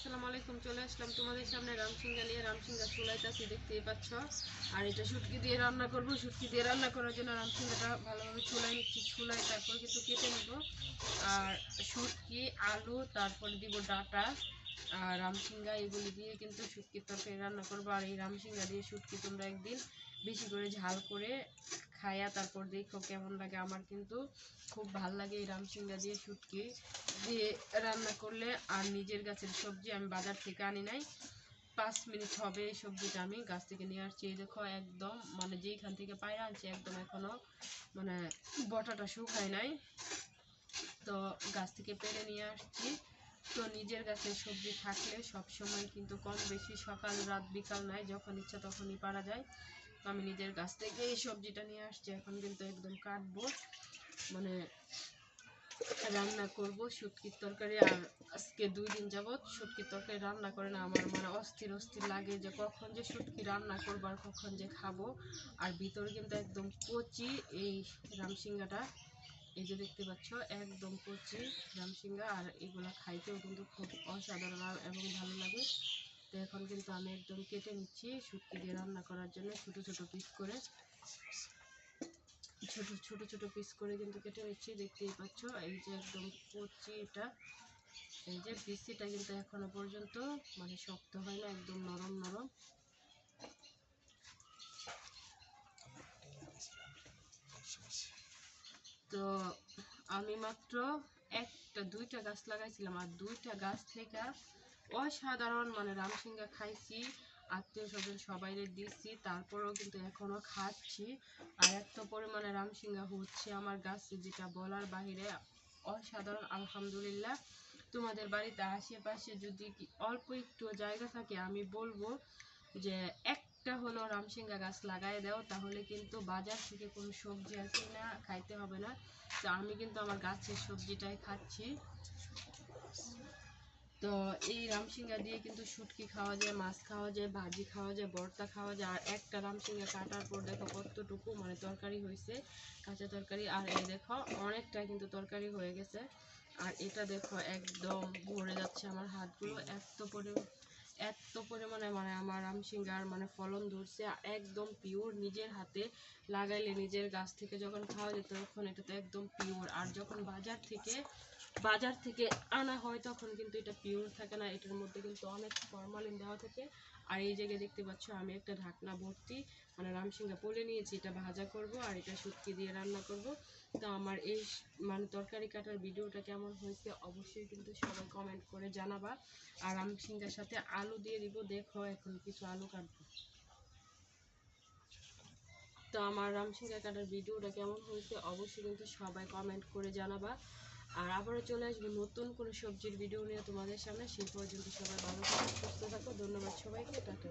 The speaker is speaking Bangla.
আসসালামু আলাইকুম, চলে আসলাম তোমাদের সামনে রামসিঙ্গা নিয়ে। রামসিঙ্গা চুলাইতেছি দেখতেই পাচ্ছ। আর এটা শুটকি দিয়ে রান্না করব। শুটকি দিয়ে রান্না করার জন্য রামসিঙ্গাটা ভালোভাবে চুলাই নিচ্ছি। চুলাই তারপর কিন্তু কেটে নেব। আর শুটকি, আলু, তারপরে দিব ডাটা। আর রামসিঙ্গা এগুলি দিয়ে কিন্তু শুটকির তরকারি রান্না করব। আর এই রামসিঙ্গা দিয়ে শুটকি তোমরা একদিন বেশি করে ঝাল করে খায়া তারপর দেখো কেমন লাগে। আমার কিন্তু খুব ভালো লাগে এই রামসিঙ্গা দিয়ে শুটকি। দিয়ে রান্না করলে আর নিজের গাছের সবজি আমি বাজার থেকে আনি নাই। পাঁচ মিনিট হবে এই সবজিটা আমি গাছ থেকে নিয়ে আসছি। এই দেখো একদম মানে যেইখান থেকে পায়রা আনছি একদম এখনও মানে বটাটা শুকায় নাই। তো গাছ থেকে পেরে নিয়ে আসছি। তো নিজের গাছের সবজি থাকলে সব সময় কিন্তু কম বেশি সকাল, রাত, বিকাল নাই, যখন ইচ্ছা তখনই পারা যায়। আমি নিজের গাছ থেকে এই সবজিটা নিয়ে আসছি, এখন কিন্তু একদম কাটবো। মানে রান্না করব শুটকির তরকারি আর আজকে দুই দিন যাবৎ শুটকির তরকারি রান্না করে না, আমার মানে অস্থির অস্থির লাগে যে কখন যে শুটকি রান্না করব আর কখন যে খাব। আর ভিতরে কিন্তু একদম কচি এই রামসিঙ্গাটা এই যে দেখতে পাচ্ছ, একদম কচি রামসিঙ্গা আর এগুলা খাইতেও কিন্তু খুব অসাধারণ এবং ভালো লাগে। তো এখন কিন্তু আমি একদম কেটে নিচ্ছি শুটকি দিয়ে রান্না করার জন্য, ছোট ছোট পিস করে। ছোট ছোট ছোট পিস করে কিন্তু কেটে নিচ্ছি, দেখতেই পাচ্ছ। এই যে একদম কচি এটা, এই যে বিচিটা কিন্তু এখনও পর্যন্ত মানে শক্ত হয় না, একদম নরম নরম। তো আমি মাত্র একটা, দুইটা গাছ লাগাইছিলাম, আর দুইটা গাছ থেকে অসাধারণ মানে রামসিঙ্গা খাইছি, আত্মীয় স্বজন সবাই দিচ্ছি তারপরেও কিন্তু এখনও খাচ্ছি। আর এত পরিমাণে রামসিঙ্গা হচ্ছে আমার গাছে, যেটা বলার বাহিরে অসাধারণ, আলহামদুলিল্লাহ। তোমাদের বাড়িতে আশেপাশে যদি অল্প একটু জায়গা থাকে, আমি বলব যে একটা হলো রামসিঙ্গা গাছ লাগাই দাও, তাহলে কিন্তু বাজার থেকে কোনো সবজি আছে না খাইতে হবে না। তো আমি কিন্তু আমার গাছের সবজিটাই খাচ্ছি। তো এই রামসিঙ্গা দিয়ে কিন্তু শুটকি খাওয়া যায়, মাছ খাওয়া যায়, ভাজি খাওয়া যায়, ভর্তা খাওয়া যায়। আর একটা রামসিঙ্গা কাটার পর দেখো কতটুকু মানে তরকারি হয়েছে, কাঁচা তরকারি। আর এই দেখো অনেকটা কিন্তু তরকারি হয়ে গেছে। আর এটা দেখো একদম ভরে যাচ্ছে আমার হাতগুলো। এত পরিমাণ, এত পরিমাণে মানে আমার রামসিঙ্গার মানে ফলন ধরছে। একদম পিওর নিজের হাতে লাগাইলে নিজের গাছ থেকে যখন খাওয়া যেত তখন এটা তো একদম পিওর আর যখন বাজার থেকে বাজার থেকে আনা হয়, তখন কিন্তু এটা পিওর থাকে না। এটার মধ্যে কিন্তু অনেক ফরমালিন দেওয়া থাকে। আর এই জায়গায় দেখতে পাচ্ছ, আমি একটা ঢাকনা ভর্তি মানে রামসিঙ্গা পলে নিয়েছি, এটা ভাজা করব আর এটা শুটকি দিয়ে রান্না করব। তো আমার এই মানে তরকারি কাটার ভিডিওটা কেমন হয়েছে, অবশ্যই কিন্তু সবাই কমেন্ট করে জানাবা। আর রামসিঙ্গার সাথে আলু দিয়ে দিব, দেখো এখন কিছু আলু কাটবো। তো আমার রামসিঙ্গা কাটার ভিডিওটা কেমন হয়েছে, অবশ্যই কিন্তু সবাই কমেন্ট করে জানাবা। আর আবারও চলে আসব নতুন কোনো সবজির ভিডিও নিয়ে তোমাদের সামনে। সেই পর্যন্ত সবাই ভালো থাকো, সুস্থ থাকো, ধন্যবাদ সবাইকে, টাটা।